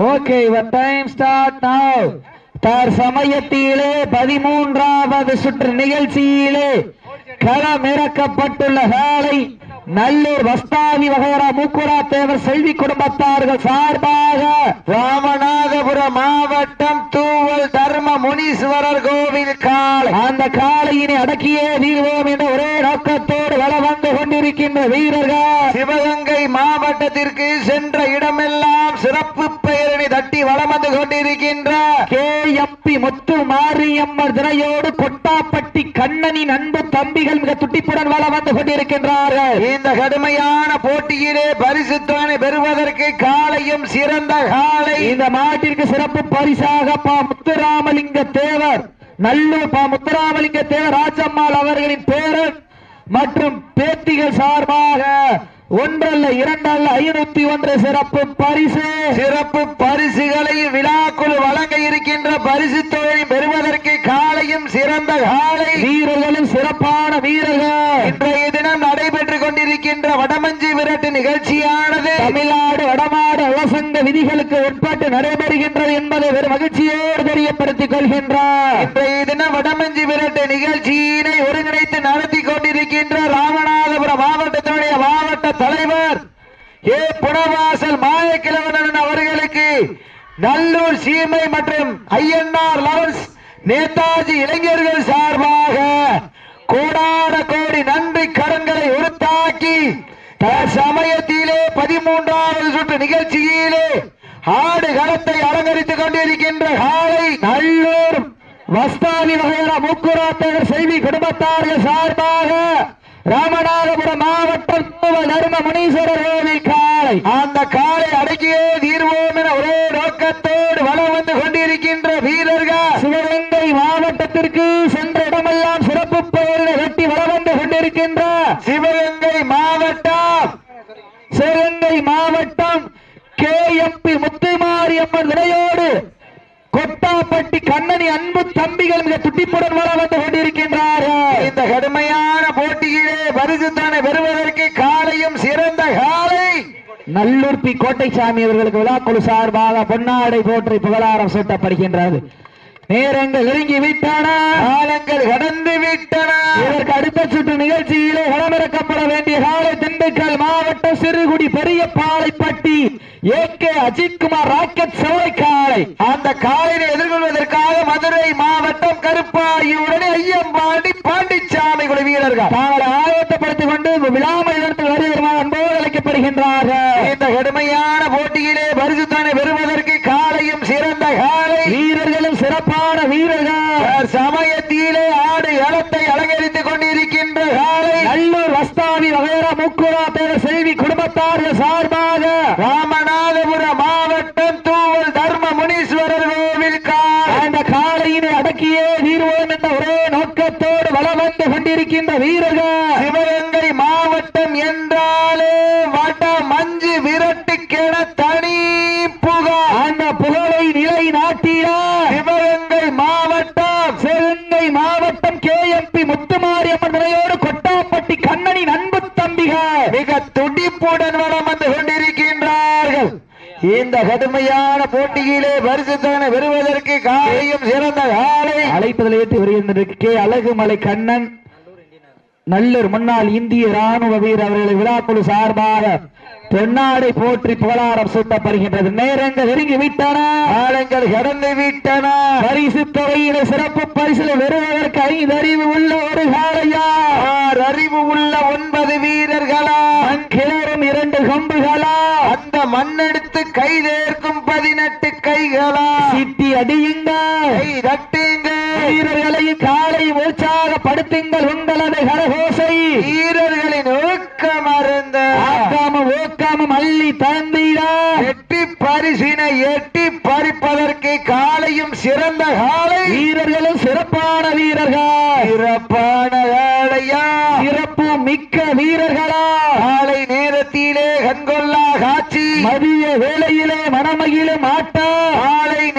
Okay your time start now தற்சமயத்திலே பதிமூன்றாவது சுற்று நிகழ்ச்சியிலே களமிறக்கப்பட்டுள்ள காலை நல்லூர் வஸ்தாவி வகைரா மூக்குரா தேவர் செல்வி குடும்பத்தார்கள் சார்பாக ராமநாதபுரம் மாவட்டம் தூவல் தர்ம முனீஸ்வரர் கோவில் காலை அந்த காளையினை அடக்கியே தீர்வோம் என்ற ஒரே நோக்கத்தோடு வள வந்து கொண்டிருக்கின்ற வீரர்கள். சிவகங்கை மாவட்டத்திற்கு சென்ற இடமெல்லாம் சிறப்பு பெயரணி தட்டி வளம் வந்து கொண்டிருக்கின்ற கே. எம்பி முத்து மாரியம்மர் திரையோடு கொட்டாப்பட்டி கண்ணனின் அன்பு தம்பிகள் மிக துட்டிப்புடன் வள வந்து கொண்டிருக்கின்றார்கள். இந்த கடுமையான போட்டியிலே பரிசு தொகை பெறுவதற்கு காளையும் சிறந்த காளை. இந்த மாட்டிற்கு சிறப்பு பரிசாக பா முத்துராமலிங்க தேவர் நல்லூர் பா முத்துராமலிங்க தேவர் ராஜம்மாள் அவர்களின் பேரன் மற்றும் பேத்திகள் சார்பாக ஒன்றல்ல இரண்டல்ல ஐநூத்தி ஒன்று சிறப்பு பரிசு. சிறப்பு பரிசுகளை விழாக்குழு வழங்க இருக்கின்ற பரிசு தொகை பெறுவதற்கு காளையும் சிறந்த காளை. வீரர்களும் சிறப்பான நிகழ்ச்சியானது. தமிழ்நாடு வடமாடு அவசங்க விதிகளுக்கு உட்பட்டு நடைபெறுகின்றது என்பதை வெறும் மகிழ்ச்சியோடு தெரியப்படுத்திக் கொள்கின்றார். இன்றைய தினம் வடமஞ்சி விரட்டு நிகழ்ச்சியினை ஒருங்கிணைத்து நடத்தி கொண்டிருக்கின்ற ராமநாதபுரம் மாவட்டத்தினுடைய மாவட்ட தலைவர் ஏ. புனவாசல் மாயக்கிழவனன் அவர்களுக்கு நல்லூர் சீமை மற்றும் ஐஎன்ஆர் லவன்ஸ் நேதாஜி இளைஞர்கள் சார்பாக கோடான கோடி நன்றி கடன்களை உருத்தாக்கி சமயத்திலே பதிமூன்றாவது சுற்று நிகழ்ச்சியிலே ஆடு களத்தை அலங்கரித்துக் கொண்டிருக்கின்ற காலை நல்லூர் வஸ்தானி வகையில முக்குராத்தகர் செய்தி குடும்பத்தார்கள் சார்பாக ராமநாதபுரம் மாவட்டம் தூவல் தர்ம முனீஸ்வரர் கோவில் காலை. அந்த காலை அடக்கியே தீர்வோம் என ஒரே நோக்கத்தோடு வலம் வந்து கொண்டிருக்கின்ற வீரர்கள். சிவகங்கை மாவட்டத்திற்கு சென்ற எல்லாம் சிறப்பு பெயர்களை வெட்டி வளம் கொண்டிருக்கின்ற சிவகங்கை மாவட்டம். சிவகங்கை மாவட்டம் கே எம்பி முத்துமாரியம்மன் விலையோடு கொட்டாப்பட்டி கண்ணனி அன்பு தம்பிகள் மிக துட்டிப்புடன் வர வந்து கொண்டிருக்கின்றார்கள் இந்த கடுமையான போட்டியிலே பரிசுத்தானை பெறுவதற்கு காலையும் சிறந்த காலை. நல்லூர் பி கோட்டைசாமி அவர்களுக்கு விழாக்குழு சார்பாக பொன்னாடை போற்றி புகழாரம் சூட்டப்படுகின்றது. நேரங்கள் நெருங்கி விட்டன. காலங்கள் கடந்து விட்டன. இதற்கு அடுத்த சுற்று நிகழ்ச்சியிலே களமிறக்கப்பட வேண்டிய காலை திண்டுக்கல் மாவட்டம் Sirukudi Periya Palaipatti A K Ajithkumar rocket செவலை காலை அந்த காலையை எதிர்கொள்வதற்காக மதுரை மாவட்டம் கருப்பாயுடனே ஐயம்பாண்டி பாண்டிச்சாமி குழு வீரர்கள் தாங்களை ஆயத்தப்படுத்திக் கொண்டு விழாமல் இடத்தில் வருவதற்காக அன்போடு அழைக்கப்படுகின்றார்கள் இந்த கடுமையான போட்டியிலே பரிசுத்தானை பெறுவதற்கு காலையும் சிறந்த காலை வீரர்களும் சிறப்பான வீரர்கள் சமயத்திலே ஆடு களத்தை அலங்கரித்துக் கொண்டிருக்கின்ற காலை நல்லூர் வஸ்தாவி வகைரா முக்குரா தேவர் செல்வி குடும்பத்தார்கள் சார்பாக ராமநாதபுரம் மாவட்டம் தூவல் தர்ம முனீஸ்வரர் கோவில் காலை அந்த காளையினை அடக்கியே தீர்வோம் என்ற ஒரே நோக்கத்தோடு வலம் வந்து கொண்டிருக்கின்ற வீரர்கள் சிவகங்கை மாவட்டம் என்றாலே வட மஞ்சு விரட்டுக்கென தனி புகார் அந்த புகழை நிலை நாட்டிட. சிவகங்கை மாவட்டம். சிவகங்கை மாவட்டம் கே எம்பி முத்துமாரியம்மன் நிலையோடு கொட்டாப்பட்டி கண்ணனின் அன்பு தம்பிகள். மிக துடிப்புடன் வளம் வந்து கொண்டிருக்கின்றார்கள். இந்த கடுமையான போட்டியிலே பரிசுத்தனை பெறுவதற்கு காலையும் சிறந்த காலை. அழைப்பதில் ஏற்றி வருகின்ற கே அழகுமலை கண்ணன் நல்லூர் முன்னாள் இந்திய ராணுவ வீரர் அவர்களை விழாக்குழு சார்பாக பொன்னாடை போற்றி புகழாரம் சூட்டப்படுகின்றது. நேரங்கள் நெருங்கி விட்டன. காலங்கள் கடந்து விட்டன. பரிசு தொகையில சிறப்பு பரிசில் பெறுவதற்கு ஐந்து அறிவு உள்ள ஒரு காலையா ஆறு அறிவு உள்ள ஒன்பது வீரர்களா? கிளறும் இரண்டு கொம்புகளா? அந்த மண்ணெடுத்து கைதேர்க்கும் பதினெட்டு கைகளா? சிட்டி அடியுங்கள். கை தட்டுங்கள். வீரர்களையும் காலை உற்சாகப்படுத்துங்கள் உங்களது கரகோசை. வீரர்களின் ஊக்கம் அருந்த. ஆக்காம ஓக்காம அள்ளி தந்திட எட்டி பரிசினை எட்டி பறிப்பதற்கு காலையும் சிறந்த காலை. வீரர்களும் சிறப்பான வீரர்கள். சிறப்பான காளையா சிறப்பு மிக்க வீரர்களா. காலை நேரத்திலே கண்கொள்ளா காட்சி. மதிய வேளையிலே மனமகிழும் ஆட்டம் காலை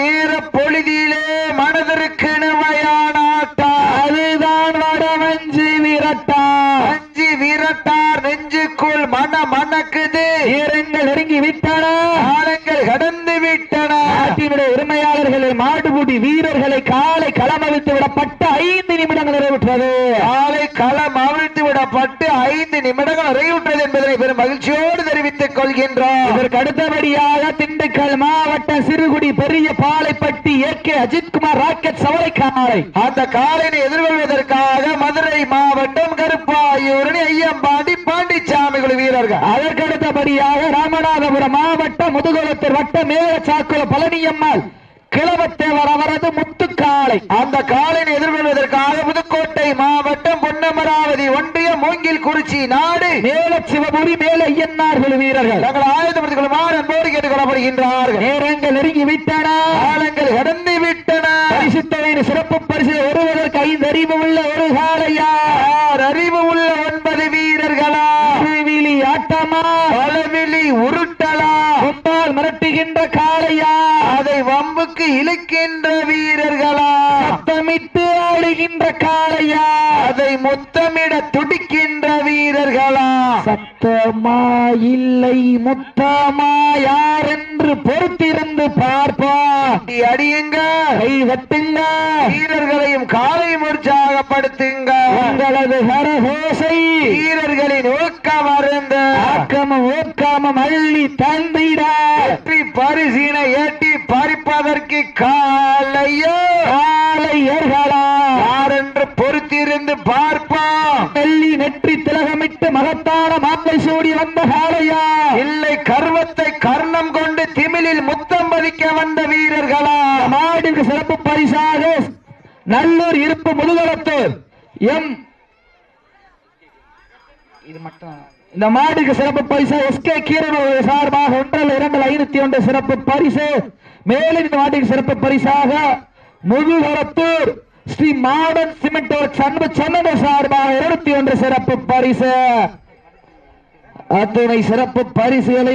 நேரங்கள் நெருங்கி விட்டன காலங்கள் கடந்து விட்டன நாட்டினுடைய உரிமையாளர்களை மாட்டுப்பூட்டி வீரர்களை காலை களம் அவிழ்த்து விடப்பட்டு ஐந்து நிமிடங்கள் நிறைவுற்றது. காலை களம் அவிழ்த்து விடப்பட்டு ஐந்து நிமிடங்கள் நிறைவுற்றது என்பதனை பெரும் மகிழ்ச்சியோடு தெரிவித்து கொள்கின்றோம் இதற்கு அடுத்தபடியாக திண்டுக்கல் மாவட்ட Sirukudi Periya Palaipatti A K Ajithkumar rocket சவரை காலை அந்த காலையை எதிர்கொள்வதற்காக மதுரை மாவட்டம் கருப்பாயூரணி ஐயம்பாண்டி பாண்டிச்சாமி குழு வீரர்கள். அதற்கு அடுத்தபடியாக ராமநாதபுரம் மாவட்டம் முதுகுளத்தூர் வட்ட மேல சாக்குள பழனியம்மாள். கிழவத்தேவர் அவரது முத்துக்காலை அந்த காலையை எதிர்கொள்வதற்காக புதுக்கோட்டை மாவட்டம் பொன்னமராவதி ஒன்றியம் மூங்கில் குறிச்சி நாடு. மேல சிவபுரி மேல ஐயன்னார்கள் வீரர்கள். தங்கள் ஆயுதப்படுத்திக் கொள்ளுமாறு அன்போடு கேட்டுக் கொள்ளப்படுகின்றார்கள் நேரங்கள் நெருங்கி விட்டன. காலங்கள் கடந்து விட்டன. பரிசுத்தவையின் சிறப்பு பரிசு வருவதற்கு ஐந்து அறிவு உள்ள ஒரு காலையா ஆறு அறிவு உள்ள ஒன்பது வீரர்களா? திருவிழி ஆட்டமா? பலவிழி உருட்டலா? கொண்டால் மிரட்டுகின்ற காளையா? அம்புக்கு இழுக்கின்ற வீரர்களா? சத்தமிட்டு ஆடுகின்ற காளையா? முத்தமிட துடிக்கின்ற வீரர்களா? சத்தமா இல்லை முத்தமா யார் என்று பொறுத்திருந்து பார்ப்பா. அடி அடியுங்க. கை தட்டுங்க வீரர்களையும் காலையும் உற்சாகப்படுத்துங்க உங்களது கரகோசை. வீரர்களின் ஊக்கம் அருந்த. ஆக்கமும் ஊக்கமும் அள்ளி தந்திட. வெற்றி பரிசினை ஏற்றி பறிப்பதற்கு காலையோ. காளையர்களா யார் பொறுத்திருந்து பார்ப்போம். வெள்ளி நெற்றி திலகமிட்டு மகத்தான மாப்பை சூடி வந்த காளையா? இல்லை கர்வத்தை கர்ணம் கொண்டு திமிலில் முத்தம் பதிக்க வந்த வீரர்களா? மாடிற்கு சிறப்பு பரிசாக நல்லூர் இருப்பு முதுகலத்தூர் எம். இது மட்டும். இந்த மாடுக்கு சிறப்பு பரிசு எஸ்கே கீரன் அவர்கள் சார்பாக ஒன்றல் இரண்டு ஐநூத்தி ஒன்று சிறப்பு பரிசு. மேலும் இந்த மாட்டுக்கு சிறப்பு பரிசாக Muthukalathur Sri modern cement works அன்பு சொன்னது சார்பாக இருபத்தி ஒன்று சிறப்பு பரிசு. அத்துணை சிறப்பு பரிசுகளை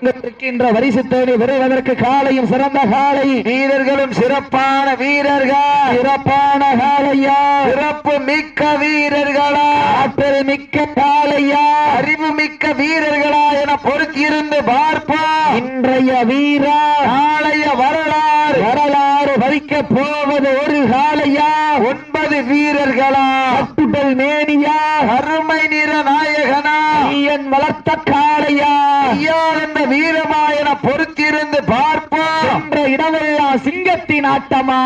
விளங்கின்ற வரிசு தேடி வருவதற்கு காலையும் சிறந்த காலை. வீரர்களும் சிறப்பான வீரர்கள். சிறப்பான காலையா? சிறப்பு மிக்க வீரர்களா? ஆற்றல் மிக்க காலையா? அறிவு மிக்க வீரர்களா என பொறுத்திருந்து பார்ப்போம். இன்றைய வீரா? நாளைய வரலாறு. வரலாறு வரிக்க போவது ஒரு காலையா? ஒன்பது வீரர்களா? கட்டுடல் மேனியா? அருமை நிற நாயகனா? ஐயன் வளர்த்த காளையா? ஐயா என்ற வீரமா என பொறுத்திருந்து பார்ப்போம். இடமெல்லாம் சிங்கத்தின் ஆட்டமா?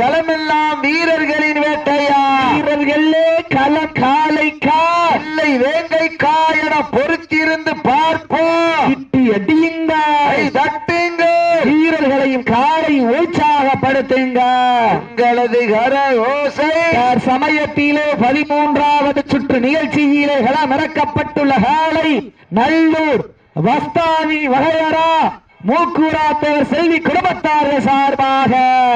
களமெல்லாம் வீரர்களின் வேட்டையா? வீரர்களே களம் காளைக்கா. இல்லை வேங்கை கா என பொறுத்திருந்து பார்ப்போம். இட்டி அடியுங்க தட்டுங்க வீரர்களையும் காலை உற்சாகப்படுத்துங்க உங்களது கர ஓசை. சமயத்திலே பதிமூன்றாவது சுற்று நிகழ்ச்சியிலே களம் இறக்கப்பட்டுள்ள காலை நல்லூர் வஸ்தாவி வகையரா மூக்கூராத்தவர் செல்வி குடும்பத்தார்கள் சார்பாக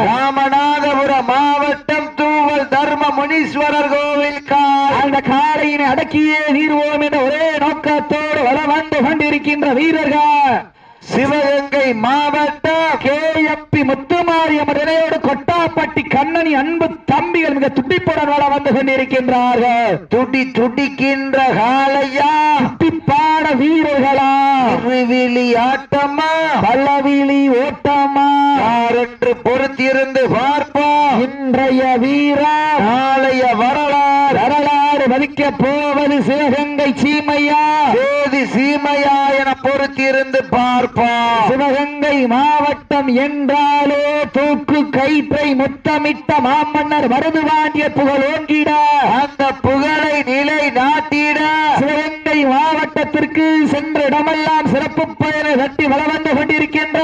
ராமநாதபுர மாவட்டம் தூவல் தர்ம முனீஸ்வரர் கோவில் கார் அந்த காளையினை அடக்கியே நீர்வோம் என்ற ஒரே நோக்கத்தோடு வளம் வந்து கொண்டிருக்கின்ற வீரர்கள். சிவகங்கை மாவட்டம் கேஎம்பி முத்துமாரியம்மனையோடு கொட்டாப்பட்டி கண்ணனி அன்பு தம்பிகள் மிக துடிப்புடன் வந்து கொண்டிருக்கின்றார்கள். துடி துடிக்கின்ற காலையா துடிப்பான வீரர்களா. திருவிழி ஆட்டமா. பல்லவிழி ஓட்டமா. யாரென்று பொறுத்திருந்து பார்ப்போம் இன்றைய வீரா நாளைய வரலாறு. வரலாறு மதிக்க போவது சிவகங்கை சீமையா. சேதி சீமையா என பொறுத்திருந்து பார்ப்போம் சிவகங்கை மாவட்டம் என்றாலே தூக்கு கைப்பை முத்தமிட்ட மாமன்னர் மருதுவாண்டிய புகழ் ஓங்கிட. அந்த புகழை நிலை நாட்டிட. சிவகங்கை மாவட்டத்திற்கு சென்ற இடமெல்லாம் சிறப்பு பயனை தட்டி வளம் வந்து கொண்டிருக்கின்ற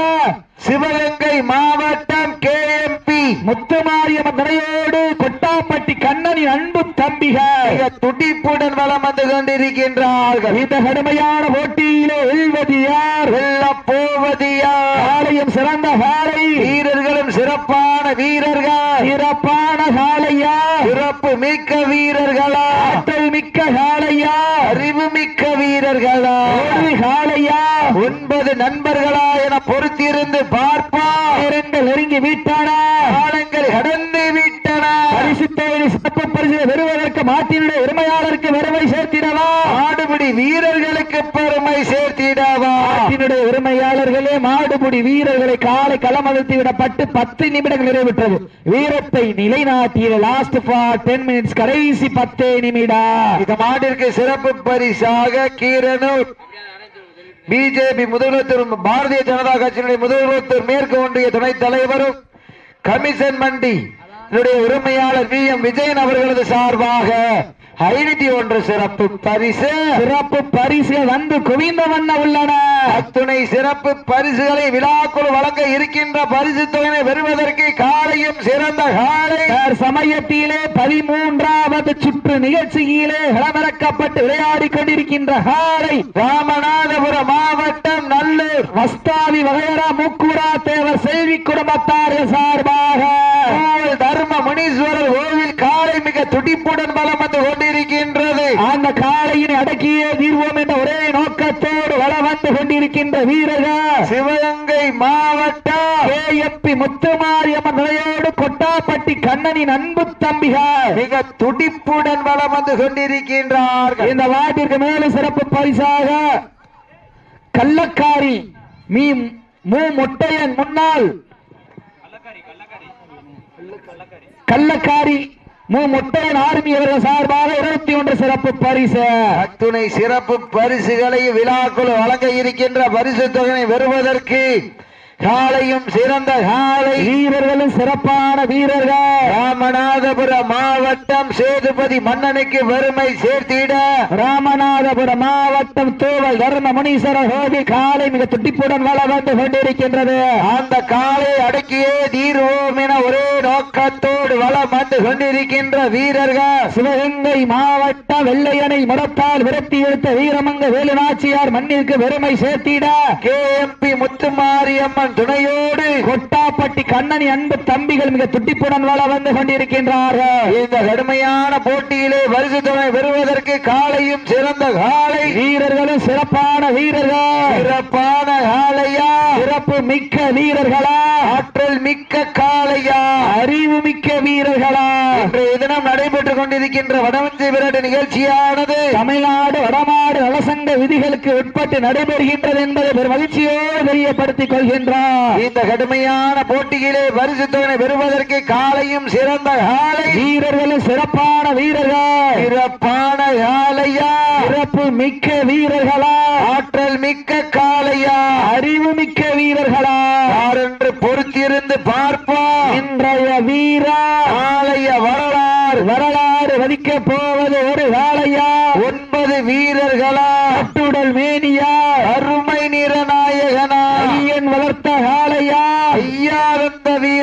சிவகங்கை மாவட்டம் கேஎம்பி. முத்துமாரியம்மன் துணையோடு கொட்டாப்பட்டி கண்ணனின் அன்பு தம்பிகள். துடிப்புடன் வலம் வந்து கொண்டிருக்கின்றார்கள். இந்த கடுமையான போட்டியிலே வெல்வது யார் வெல்ல போவது யார் காலையும் சிறந்த காலை வீரர்களும் சிறப்பான வீரர்கள். சிறப்பான காலையா சிறப்பு மிக்க வீரர்களா. ஆற்றல் மிக்க காலையா அறிவு மிக்க வீரர்களா. காலையா ஒன்பது நண்பர்களா என பொறுத்திருந்து பார்ப்போம் நேரங்கள் நெருங்கி விட்டன. காலங்கள் கடந்து விட்டன. பரிசு தேவை சிறப்பு பரிசு பெறுவதற்கு மாட்டினுடைய உரிமையாளருக்கு பெருமை சேர்த்திடவா? ஆடுபிடி வீரர்களுக்கு பெருமை சேர்த்திடவா? மாட்டினுடைய உரிமையாளர்களே மாடுபிடி வீரர்களை காலை களமழுத்தி விடப்பட்டு பத்து நிமிடங்கள் நிறைவுற்றது. வீரத்தை நிலைநாட்டிய லாஸ்ட் ஃபார் டென் மினிட்ஸ் கடைசி பத்தே நிமிடம். இந்த மாட்டிற்கு சிறப்பு பரிசாக கீரனூர். பிஜேபி முதல்வர் பாரதிய ஜனதா கட்சியினுடைய முதலமைச்சர் மேற்கு ஒன்றிய துணைத் தலைவரும் கமிஷன் மண்டி உரிமையாளர் வி எம் விஜயன் அவர்களது சார்பாக ஐநூத்தி ஒன்று சிறப்பு பரிசு. சிறப்பு பரிசுகள் வந்து குவிந்த வண்ண உள்ளன. அத்துணை சிறப்பு பரிசுகளை விழாக்குழு வழங்க இருக்கின்ற பரிசு தொகையை பெறுவதற்கு காலையும் சிறந்த காலை. சமயத்திலே பதிமூன்றாவது சுற்று நிகழ்ச்சியிலே களமிறக்கப்பட்டு விளையாடி கொண்டிருக்கின்ற காலை. ராமநாதபுரம் மாவட்டம் நல்லூர். வஸ்தாவி வகையரா மூக்கூரா தேவர் செல்வி குடும்பத்தார்கள் சார்பாக. தர்ம முனீஸ்வரர் கோவில் காலை மிக துடிப்புடன் பலம் வந்து கொண்டிருக்கின்றது. அந்த காளையினை அடக்கியே தீர்வோம் என்ற ஒரே நோக்கத்தோடு வள வந்து கொண்டிருக்கின்ற வீரர்கள். சிவகங்கை மாவட்டம். கேஎப்பி முத்துமாரியம்மன் நிலையோடு கொட்டாப்பட்டி கண்ணனின் அன்பு தம்பிகள். மிக துடிப்புடன் பலம் வந்து கொண்டிருக்கின்றார்கள். இந்த வாட்டிற்கு மேலும் சிறப்பு பரிசாக கள்ளக்காரி மீ மு முட்டையன் முன்னாள் கள்ளக்காரி மு. முட்டையன் ஆர்மி அவர்கள் சார்பாக இருபத்தி ஒன்று சிறப்பு பரிசு. அத்துணை சிறப்பு பரிசுகளை விழாக்குழு வழங்க இருக்கின்ற பரிசு தொகையை பெறுவதற்கு காலையும் சிறந்த காலை வீரர்களும் சிறப்பான வீரர்கள். ராமநாதபுரம் மாவட்டம் சேதுபதி மன்னனுக்கு பெருமை சேர்த்திட. ராமநாதபுரம் மாவட்டம் தூவல் தர்ம முனீஸ்வரர் கோவில் காலை மிக துட்டிப்புடன் வள வந்து கொண்டிருக்கின்றது. அந்த காலை அடக்கியே தீர்வோம் என ஒரே நோக்கத்தோடு வளம் வந்து கொண்டிருக்கின்ற வீரர்கள். சிவகங்கை மாவட்டம் வெள்ளையணை முடத்தால் விரட்டி எடுத்த வீரமங்க வேலுநாச்சியார் மண்ணிற்கு பெருமை சேர்த்திட. கேஎம்பி முத்துமாரியம்மன் துணையோடு கொட்டாப்பட்டி கண்ணனி அன்பு தம்பிகள் மிக துட்டிப்புடன் வள வந்து கொண்டிருக்கின்றார்கள். இந்த கடுமையான போட்டியிலே பரிசு தொகை பெறுவதற்கு காலையும் சிறந்த காலை. வீரர்களும் சிறப்பான வீரர்கள். சிறப்பான காளையா சிறப்பு மிக்க வீரர்களா? ஆற்றல் மிக்க காளையா அறிவு மிக்க வீரர்களா? இன்றைய தினம் நடைபெற்றுக் கொண்டிருக்கின்ற வடமஞ்சி விரட்டு நிகழ்ச்சியானது தமிழ்நாடு வடமாடு நலசங்க விதிகளுக்கு உட்பட்டு நடைபெறுகின்றது என்பதை பெரும் மகிழ்ச்சியோடு தெரியப்படுத்திக் கொள்கின்றார் இந்த கடுமையான போட்டியிலே பரிசு தொகை பெறுவதற்கு காலையும் சிறந்த காலை. வீரர்களும் சிறப்பான வீரர்கள். சிறப்பான காளையா சிறப்பு மிக்க வீரர்களா. ஆற்றல் மிக்க காளையா அறிவு மிக்க வீரர்களா. யார் என்று பொறுத்திருந்து பார்ப்போம். இன்றைய வீரா. காளைய வரலாறு. வரலாறு வதிக்க போவது ஒரு வேலையா ஒன்பது வீரர்களா. கட்டுடல் மேனியா. அருமை நிறநாயகனா ஐயன் வளர்த்த காளையா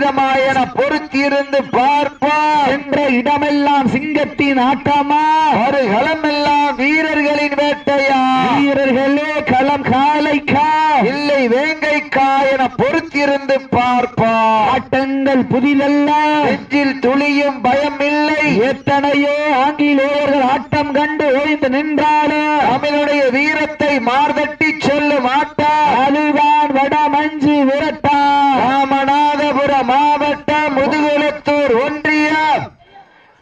ஐயானந்த வீரமாயன பொறுத்திருந்து பார்ப்போம் என்ற இடமெல்லாம் சிங்கத்தின் ஆட்டமா? ஒரு களமெல்லாம் வீரர்களின் வேட்டையா? வீரர்களே களம் காலைக்கா? இல்லை வேங்கைக்கா என பொறுத்திருந்து பார்ப்போம் ஆட்டங்கள் புதிதல்ல. நெஞ்சில் துளியும் பயம் இல்லை. எத்தனையோ ஆங்கிலேயர்கள் ஆட்டம் கண்டு ஓய்ந்து நின்றாலும் தமிழுடைய வீரத்தை மார்தட்டி சொல்லும் ஆட்டா அதுதான் வட மஞ்சு விரட்டா ராமநாதபுரம் மாவட்டம் முதுகுளத்தூர் ஒன்றியம்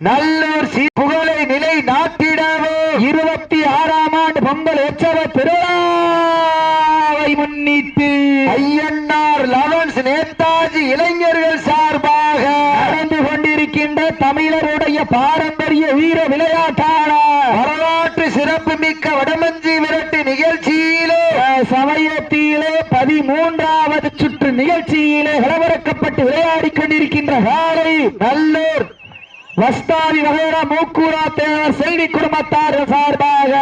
நல்லூர் சி புகழை நிலை நாட்டிடவும் இருபத்தி ஆறாம் ஆண்டு பொங்கல் உற்சவ திருவிழாவை முன்னிட்டு ஐயன்னார் லவன்ஸ் நேதாஜி இளைஞர்கள் சார்பாக நடந்து கொண்டிருக்கின்ற தமிழருடைய பாரம்பரிய வீர விளையாட்டான வரலாற்று சிறப்பு மிக்க வடமஞ்சி விரட்டு நிகழ்ச்சியிலே சமயத்திலே பதிமூன்றாவது சுற்று நிகழ்ச்சியிலே கலவரக்கப்பட்டு விளையாடிக் கொண்டிருக்கின்ற நல்லூர். வஸ்தாரி வகைரா மூக்கூரா தேவர் செல்வி குடும்பத்தார் சார்பாக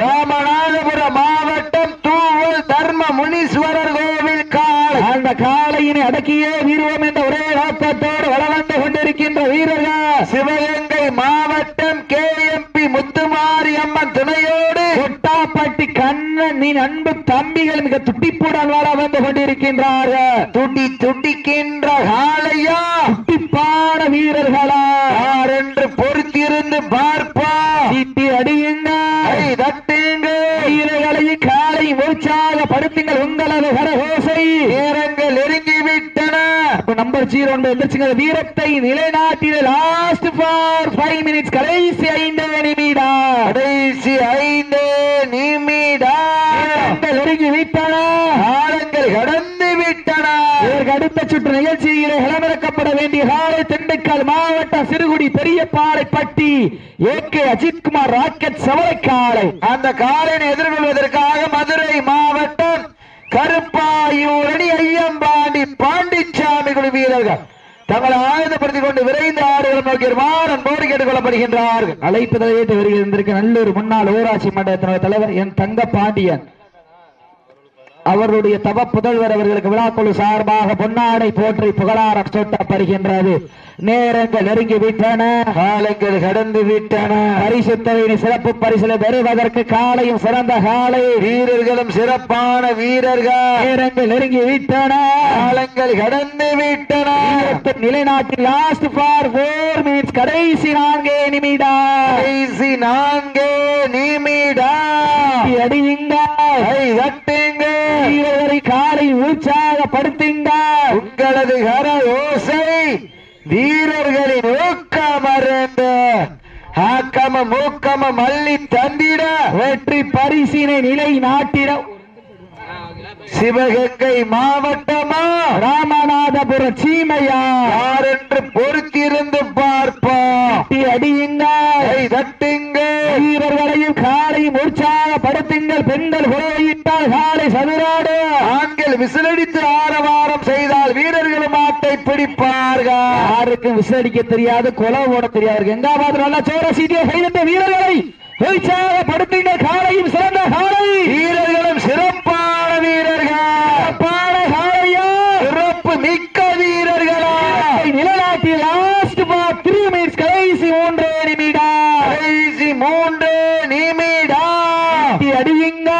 ராமநாதபுரம் மாவட்டம் தூவல் தர்ம முனீஸ்வரர் கோவில் கால் அந்த காலையினை அடக்கியே வீருவோம் என்ற ஒரே நோக்கத்தோடு வளர்ந்து கொண்டிருக்கின்ற வீரர்கள். சிவகங்கை மாவட்டம் கே கேஎம்பி முத்துமாரி அம்மன் துணையோடு கொட்டாப்பட்டி கண்ணனின் அன்பு தம்பிகள் மிக துட்டிப்புடன் வள வந்து கொண்டிருக்கின்றார்கள். துடி துடிக்கின்ற காலையா துட்டிப்பான வீரர்களா? யார் என்று பொறுத்திருந்து பார்ப்பா திட்டி அடியுங்க தட்டுங்கள். வீரர்களையும் காலை உற்சாகப்படுத்துங்கள் உங்களது கரகோசை நேரங்கள் நம்ம நம்பர் ஜீரோ ஒன்பது எந்திரிச்சுங்க வீரத்தை நிலைநாட்டின லாஸ்ட் ஃபார் ஃபைவ் மினிட்ஸ் கடைசி ஐந்து நிமிடம். கடைசி ஐந்து நிமிடம். நெருங்கி விட்டன காலங்கள் கடந்து விட்டன இதற்கு அடுத்த சுற்று நிகழ்ச்சியிலே களமிறக்கப்பட வேண்டிய காலை திண்டுக்கல் மாவட்டம் Sirukudi Periyapalaipatti A K Ajithkumar rocket சவலைக்காலை. அந்த காலையை எதிர்கொள்வதற்காக மதுரை மாவட்டம் கருப்பாயூரணி ஐயம்பாண்டி பாண்டிச்சாமி குழு வீரர்கள் தங்களை ஆயுதப்படுத்திக் கொண்டு விரைந்து ஆடுகளம் நோக்கி மாறன் போடு கேட்டுக் கொள்ளப்படுகின்றார்கள் அழைப்பதை ஏற்று வருகின்றிருக்க நல்லூர் முன்னாள் ஊராட்சி மன்றத்தினுடைய தலைவர் என் தங்க பாண்டியன் அவர்களுடைய தவ புதல்வர் அவர்களுக்கு விழாக்குழு சார்பாக பொன்னாடை போற்றி புகழாரம் சூட்டப்படுகின்றது. நேரங்கள் நெருங்கி விட்டன காலங்கள் கடந்து விட்டன பரிசு தொகையின் சிறப்பு பரிசிலை பெறுவதற்கு காலையும் சிறந்த காலை. வீரர்களும் சிறப்பான வீரர்கள். நேரங்கள் நெருங்கி விட்டன காலங்கள் கடந்து விட்டன நிலைநாட்டில் லாஸ்ட் ஃபார் ஃபோர் மினிட்ஸ் கடைசி நான்கே நிமிடம் கடைசி நான்கு நிமிடம் அடியுங்க. தட்டுங்க வீரரை காலை உற்சாகப்படுத்துங்க. உங்களது கர ஓசை வீரர்களின் ஊக்கமருந்து ஆக்கம மூக்கம மல்லி தந்திட. வெற்றி பரிசினை நிலை நாட்டிட. சிவகங்கை மாவட்டமா? ராமநாதபுரம் சீமையா. யார் யாருக்கும் விசாரிக்க தெரியாது கொலை ஓட தெரியாது. எங்காவது நல்லா சோர சீட்டியை கைவிட்ட வீரர்களை உற்சாகப்படுத்துங்கள் காலையும் சிறந்த காலை. வீரர்களும் சிறப்பான வீரர்கள். சிறப்பான காலையா? சிறப்பு மிக்க வீரர்களா? நிலநாட்டில் லாஸ்ட் பார் த்ரீ மினிட்ஸ் கடைசி மூன்று நிமிடம் கடைசி மூன்று வெற்றி அடியுங்க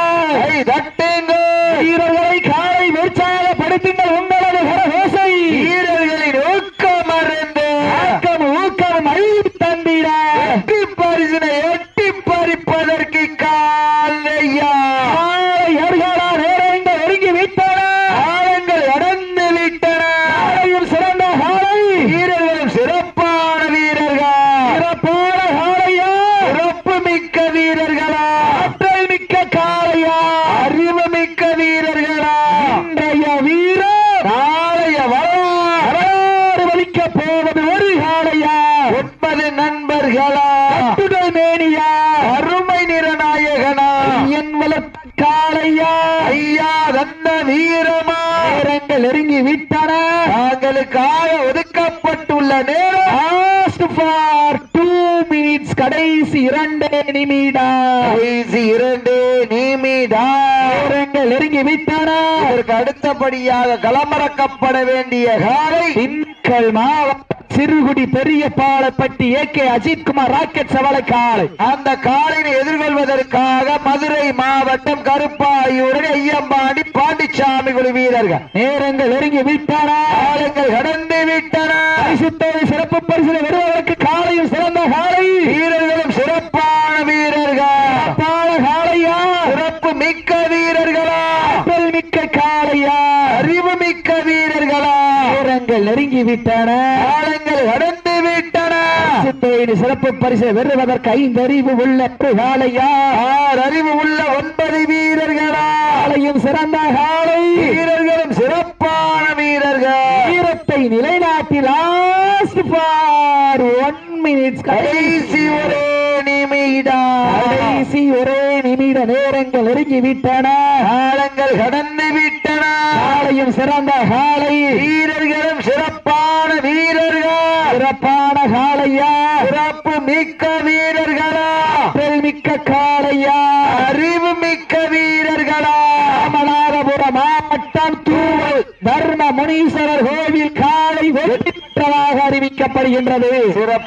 தட்டுங்க வீரர்களை காலை உற்சாகப்படுத்துங்கள் உங்களது கரகோசை வீரர்களின் ஊக்கமருந்து ஆக்கம் ஊக்கம் அழிவு தந்திட வெற்றி பரிசினை எட்டி பறிப்பதற்கு காலையா காலை அருகாலா நேரங்கள் நெருங்கி விட்டன காலங்கள் கடந்து விட்டன காலையும் சிறந்த காலை வீரர்களும் சிறப்பான வீரர்கள் சிறப்பான காலையா சிறப்பு மிக்க வீரர்களா ஆற்றல் மிக்க காலையா அறிவு மிக்க வீரர்களா இன்றைய வீரர் நாளைய வரா வரலாறு வலிக்க போவது ஒரு காலையா ஒன்பது நண்பர்களா கட்டுடல் மேனியா. அருமை நிறநாயகனா. என் வளர்த்த காலையா ஐயா தந்த வீரமா. நேரங்கள் நெருங்கி விட்டன. தாங்களுக்காக ஒதுக்கப்பட்டுள்ள நேரம். டூ மினிட்ஸ் கடைசி இரண்டு நிமிடம் கடைசி இரண்டு நிமிடம் நேரங்கள் நெருங்கி விட்டன. இதற்கு அடுத்தபடியாக களமிறக்கப்பட வேண்டிய காலை. திண்டுக்கல் மாவட்டம் சிறுகுடி பெரிய Palappatti A K Ajithkumar rocket சவலை காலை அந்த காலையை எதிர்கொள்வதற்காக மதுரை மாவட்டம் கருப்பாயூரில் ஐயம்பாடி பாண்டிச்சாமி குழு வீரர்கள். நேரங்கள் நெருங்கி விட்டன. காலங்கள் கடந்து விட்டன. பரிசுத்தோடு சிறப்பு பரிசு வருவதற்கு காலையும் சிறந்த காலை. வீரர்களும் சிறப்பான வீரர்கள். பால காலையா சிறப்பு மிக்க வீரர்களா. மிக்க காலையா மிக்க வீரர்களா? நெருங்கி விட்டன காலங்கள் கடந்து விட்டன. சிறப்பு பரிசு பெறுவதற்கு ஐந்தறிவு உள்ள ஒரு காலையா ஆறு அறிவு உள்ள ஒன்பது வீரர்களா? காலையும் சிறந்த காலை வீரர்களும் சிறப்பான வீரர்கள். வீரத்தை நிலைநாட்டி லாஸ்ட் ஃபார் ஒன் மினிட்ஸ் கடைசி. ஒரே நிமிடம். கடைசி ஒரே நிமிட நேரங்கள் நெருங்கி விட்டன காலங்கள் கடந்து விட்டன. காலையும் சிறந்த காலை. வீரர்களும் சிறப்பான வீரர்கள். சிறப்பான காலையா? சிறப்பு மிக்க வீரர்களா? மிக்க காலையா? அறிவு மிக்க வீரர்களா? ராமநாதபுரம் மாவட்டம் தூவல் தர்ம முனீஸ்வரர் கோவில் காலை வெற்றி பெற்றதாக அறிவிக்கப்படுகின்றது. சிறப்பு